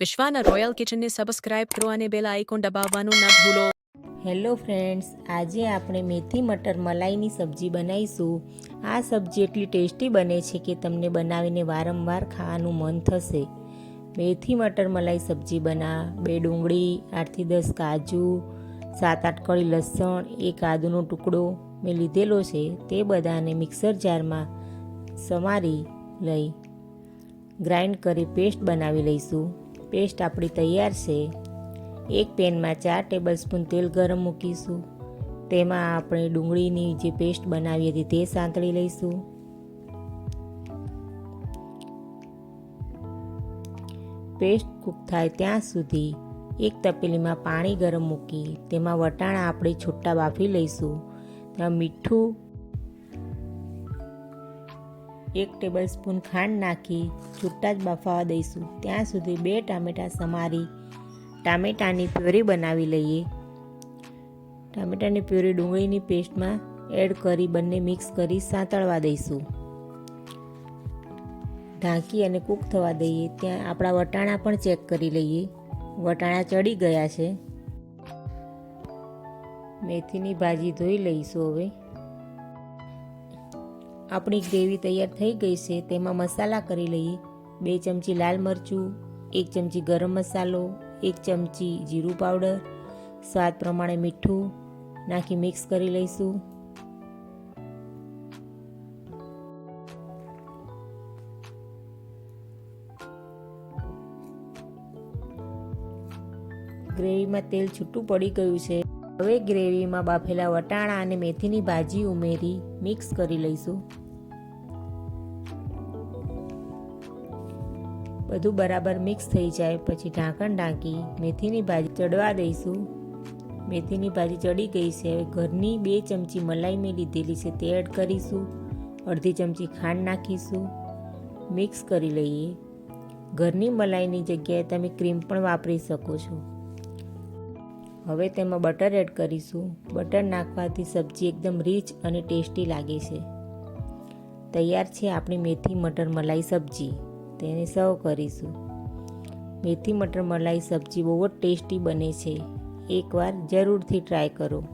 વિશ્વાના royal કિચનને subscribe કરો અને bell icon દબાવવાનું ન ભૂલો. હેલો ફ્રેન્ડ્સ, આજે આપણે મેથી મટર મલાઈની સબ્જી બનાવીશું. આ સબ્જી એટલી ટેસ્ટી બને છે કે તમને બનાવીને વારંવાર ખાવાનું મન થશે. મેથી મટર મલાઈ સબ્જી બના, બે ડુંગળી, આઠથી દસ કાજુ, સાત આઠ કળી લસણ, એક આદુનો ટુકડો મેં લીધેલો છે, તે બધાને મિક્સર જારમાં સમારી લઈ, ગ્રાઇન્ડ કરી પેસ્ટ બનાવી લઈશું. પેસ્ટ આપણી તૈયાર છે. એક પેનમાં ચાર ટેબલસ્પૂન તેલ ગરમ મૂકીશું. તેમાં આપણે ડુંગળીની જે પેસ્ટ બનાવી હતી તે સાંતળી લઈશું. પેસ્ટ કૂક થાય ત્યાં સુધી એક તપેલીમાં પાણી ગરમ મૂકી તેમાં વટાણા આપણે છૂટા બાફી લઈશું. ત્યાં મીઠું એક ટેબલ સ્પૂન ખાંડ નાખી છૂટા જ બફાવા દઈશું. ત્યાં સુધી બે ટામેટાં સમારી ટામેટાની પ્યોરી બનાવી લઈએ. ટામેટાની પ્યોરી ડુંગળીની પેસ્ટમાં એડ કરી બંને મિક્સ કરી સાંતળવા દઈશું. ઢાંકી અને કૂક થવા દઈએ. ત્યાં આપણા વટાણા પણ ચેક કરી લઈએ. વટાણા ચડી ગયા છે. મેથીની ભાજી ધોઈ લઈશું હવે. આપણી ગ્રેવી તૈયાર થઈ ગઈ છે, તેમાં મસાલા કરી લઈએ. બે ચમચી લાલ મરચું, એક ચમચી ગરમ મસાલો, એક ચમચી જીરું પાવડર, સ્વાદ પ્રમાણે મીઠું નાખી મિક્સ કરી લઈશું. ગ્રેવીમાં તેલ છૂટું પડી ગયું છે. હવે ગ્રેવીમાં બાફેલા વટાણા અને મેથીની ભાજી ઉમેરી મિક્સ કરી લઈશું. બધું બરાબર મિક્સ થઈ જાય, પછી ઢાંકણ ઢાંકી મેથીની ભાજી ચડવા દઈશું. મેથીની ભાજી ચડી ગઈ છે, હવે ઘરની બે ચમચી મલાઈ મેં લીધેલી છે, તે એડ કરીશું. અડધી ચમચી ખાંડ નાખીશું. મિક્સ કરી લઈએ. ઘરની મલાઈની જગ્યાએ તમે ક્રીમ પણ વાપરી શકો છો. હવે તેમાં બટર એડ કરીશું. બટર નાખવાથી સબ્જી એકદમ રીચ અને ટેસ્ટી લાગે છે. તૈયાર છે આપણી મેથી મટર મલાઈ સબ્જી. તેને સર્વ કરીશું. મેથી મટર મલાઈ સબ્જી બહુ જ ટેસ્ટી બને છે. એકવાર જરૂરથી ટ્રાય કરો.